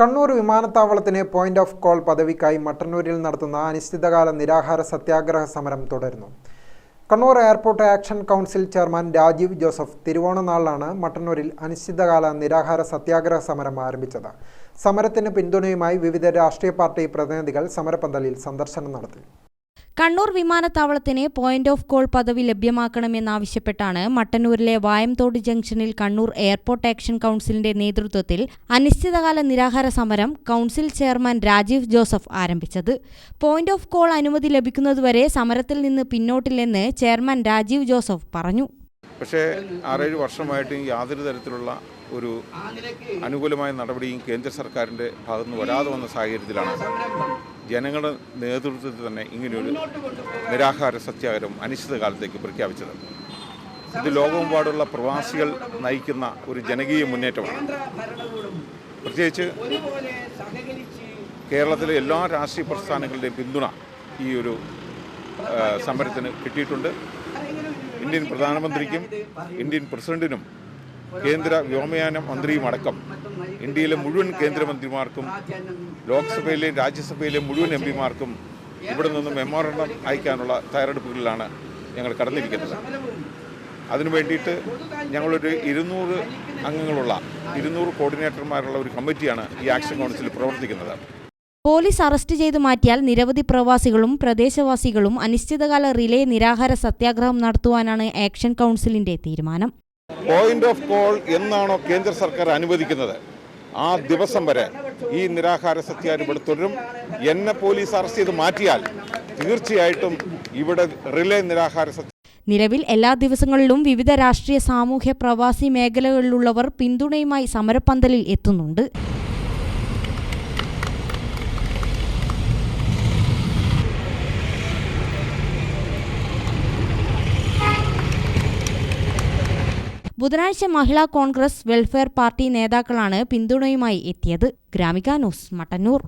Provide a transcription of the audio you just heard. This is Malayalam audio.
കണ്ണൂർ വിമാനത്താവളത്തിന് പോയിന്റ് ഓഫ് കോൾ പദവിക്കായി മട്ടന്നൂരിൽ നടത്തുന്ന അനിശ്ചിതകാല നിരാഹാര സത്യാഗ്രഹ സമരം തുടരുന്നു. Kannur airport action council chairman Rajeev Joseph തിരുവോണനാളിലാണ് മട്ടന്നൂരിൽ അനിശ്ചിതകാല നിരാഹാര സത്യാഗ്രഹ സമരം ആരംഭിച്ചത്. സമരത്തിന് പിന്തുണയുമായി വിവിധ രാഷ്ട്രീയ പാർട്ടി പ്രതിനിധികൾ സമരപന്തലിൽ സന്ദർശനം നടത്തി. കണ്ണൂർ വിമാനത്താവളത്തിന് പോയിന്റ് ഓഫ് കോൾ പദവി ലഭ്യമാക്കണമെന്നാവശ്യപ്പെട്ടാണ് മട്ടന്നൂരിലെ വായംതോട് ജംഗ്ഷനിൽ കണ്ണൂർ എയർപോർട്ട് ആക്ഷൻ കൗൺസിലിന്റെ നേതൃത്വത്തിൽ അനിശ്ചിതകാല നിരാഹാര സമരം കൗൺസിൽ ചെയർമാൻ രാജീവ് ജോസഫ് ആരംഭിച്ചത്. പോയിന്റ് ഓഫ് കോൾ അനുമതി ലഭിക്കുന്നതുവരെ സമരത്തിൽ നിന്ന് പിന്നോട്ടില്ലെന്ന് ചെയർമാൻ രാജീവ് ജോസഫ് പറഞ്ഞു. പക്ഷേ ആറേഴ് വർഷമായിട്ട് യാതൊരു തരത്തിലുള്ള ഒരു അനുകൂലമായ നടപടിയും കേന്ദ്ര സർക്കാരിന്റെ ഭാഗത്തുനിന്ന് വരാതെ വന്ന സാഹചര്യത്തിലാണ് ജനങ്ങളുടെ നേതൃത്വത്തിൽ തന്നെ ഇങ്ങനെയൊരു നിരാഹാര സത്യാഗ്രഹം അനിശ്ചിതകാലത്തേക്ക് പ്രഖ്യാപിച്ചത്. ഇത് ലോകമെമ്പാടുള്ള പ്രവാസികൾ നയിക്കുന്ന ഒരു ജനകീയ മുന്നേറ്റമാണ്. പ്രത്യേകിച്ച് കേരളത്തിലെ എല്ലാ രാഷ്ട്രീയ പ്രസ്ഥാനങ്ങളുടെയും പിന്തുണ ഈ ഒരു സമരത്തിന് കിട്ടിയിട്ടുണ്ട്. ഇന്ത്യൻ പ്രധാനമന്ത്രിക്കും ഇന്ത്യൻ പ്രസിഡന്റിനും കേന്ദ്ര വ്യോമയാന മന്ത്രിയുമടക്കം ഇന്ത്യയിലെ മുഴുവൻ കേന്ദ്രമന്ത്രിമാർക്കും ലോക്സഭയിലെ രാജ്യസഭയിലെ മുഴുവൻ എം പിമാർക്കും ഇവിടെ നിന്ന് മെമ്മോറണ്ടം അയക്കാനുള്ള തയ്യാറെടുപ്പുകളിലാണ് ഞങ്ങൾ കടന്നിരിക്കുന്നത്. അതിനു വേണ്ടിയിട്ട് ഞങ്ങളൊരു ഇരുന്നൂറ് അംഗങ്ങളുള്ള ഇരുന്നൂറ് കോർഡിനേറ്റർമാരുള്ള ഒരു കമ്മിറ്റിയാണ് ഈ ആക്ഷൻ കൗൺസിൽ പ്രവർത്തിക്കുന്നത്. പോലീസ് അറസ്റ്റ് ചെയ്തു മാറ്റിയാൽ നിരവധി പ്രവാസികളും പ്രദേശവാസികളും അനിശ്ചിതകാല റിലേ നിരാഹാര സത്യാഗ്രഹം നടത്തുവാനാണ് ആക്ഷൻ കൗൺസിലിന്റെ തീരുമാനം. പോയിന്റ് ഓഫ് കോൾ എന്നാണോ കേന്ദ്ര സർക്കാർ അനുവദിക്കുന്നത്? ആ ദിവസം വരെ ഈ നിരാഹാര സത്യാഗ്രഹം ഇവിടെ തുടരും. എന്നെ പോലീസ് അറസ്റ്റ് ചെയ്ത് മാറ്റിയാൽ തീർച്ചയായിട്ടും ഇവിടെ റിലേ നിരാഹാര സത്യ നിലവിൽ എല്ലാ ദിവസങ്ങളിലും വിവിധ രാഷ്ട്രീയ സാമൂഹ്യ പ്രവാസി മേഖലകളിലുള്ളവർ പിന്തുണയുമായി സമരപ്പന്തലിൽ എത്തുന്നുണ്ട്. ബുധനാഴ്ച മഹിളാ കോൺഗ്രസ് വെൽഫെയർ പാർട്ടി നേതാക്കളാണ് പിന്തുണയുമായി എത്തിയത്. ഗ്രാമിക ന്യൂസ് മട്ടന്നൂർ.